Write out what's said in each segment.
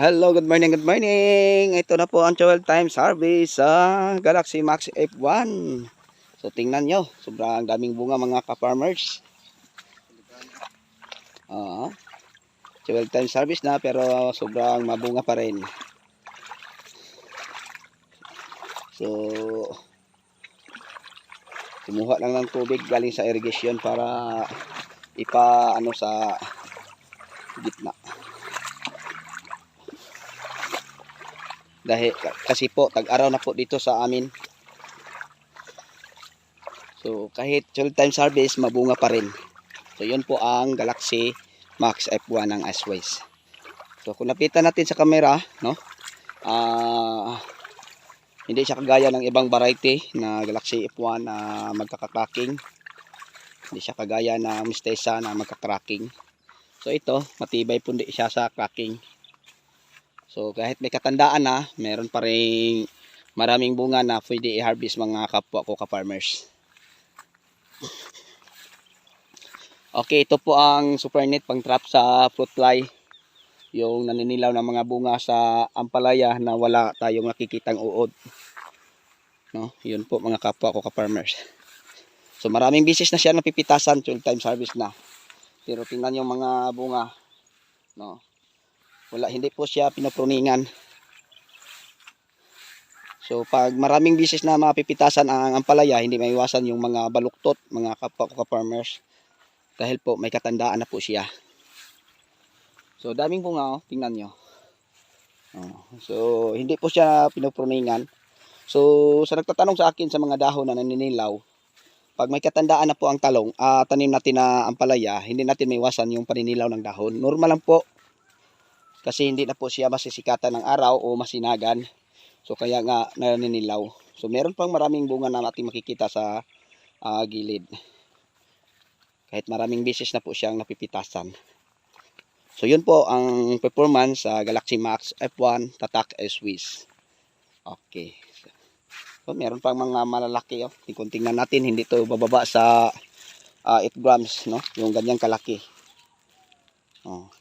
Hello, good morning, good morning. Ito na po ang 12 times service sa Galaxy Max F1. So tingnan nyo, sobrang daming bunga mga ka-farmers. Oo. 12 times service na pero sobrang mabunga pa rin. So kumuha lang ng tubig galing sa irrigation para ipa ano sa gitna. Dahil kasi po tag-araw na po dito sa amin. So kahit 12 time service mabunga pa rin. So yun po ang Galaxy Max F1 ng Iceways so kung napitan natin sa camera no? Ah hindi siya kagaya ng ibang variety na Galaxy F1 na magkakakraking hindi siya kagaya ng Mistesa na magkakraking so ito matibay po siya sa cracking So kahit may katandaan na, meron pa rin maraming bunga na pwede i-harvest mga kapwa ko ka-farmers. Okay, ito po ang super net pang trap sa fruit fly. Yung naninilaw ng mga bunga sa ampalaya na wala tayong nakikitang uod. No, yun po mga kapwa ko ka-farmers. So maraming bisis na siya napipitasan 12 times harvest na. Pero tingnan yung mga bunga. No, wala hindi po siya pinapruningan so pag maraming bisis na mapipitasan ang ampalaya hindi maiwasan yung mga baluktot mga kapwa ko farmers dahil po may katandaan na po siya. So daming bunga oh, tingnan nyo. Oh, so hindi po siya pinapruningan so sa nagtatanong sa akin sa mga dahon na naninilaw pag may katandaan na po ang talong, ah, tanim natin na ampalaya, hindi natin maiwasan yung paninilaw ng dahon. Normal lang po kasi hindi na po siya masisikatan ng araw o masinagan. So kaya nga naninilaw. So meron pang maraming bunga na ating makikita sa ah, gilid. Kahit maraming beses na po siyang napipitasan. So yun po ang performance sa Galaxy Max F1 Tatak S-Wiz. Okay. So meron pang mga malalaki oh. Kung tingnan natin hindi to bababa sa ah, 8 grams no, yung ganyang kalaki. Oh.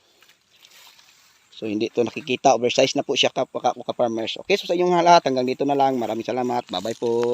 So hindi to nakikita, oversize na po siya kapwa ka farmers. Okay, so sa inyong lahat hanggang dito na lang. Maraming salamat. Bye-bye po.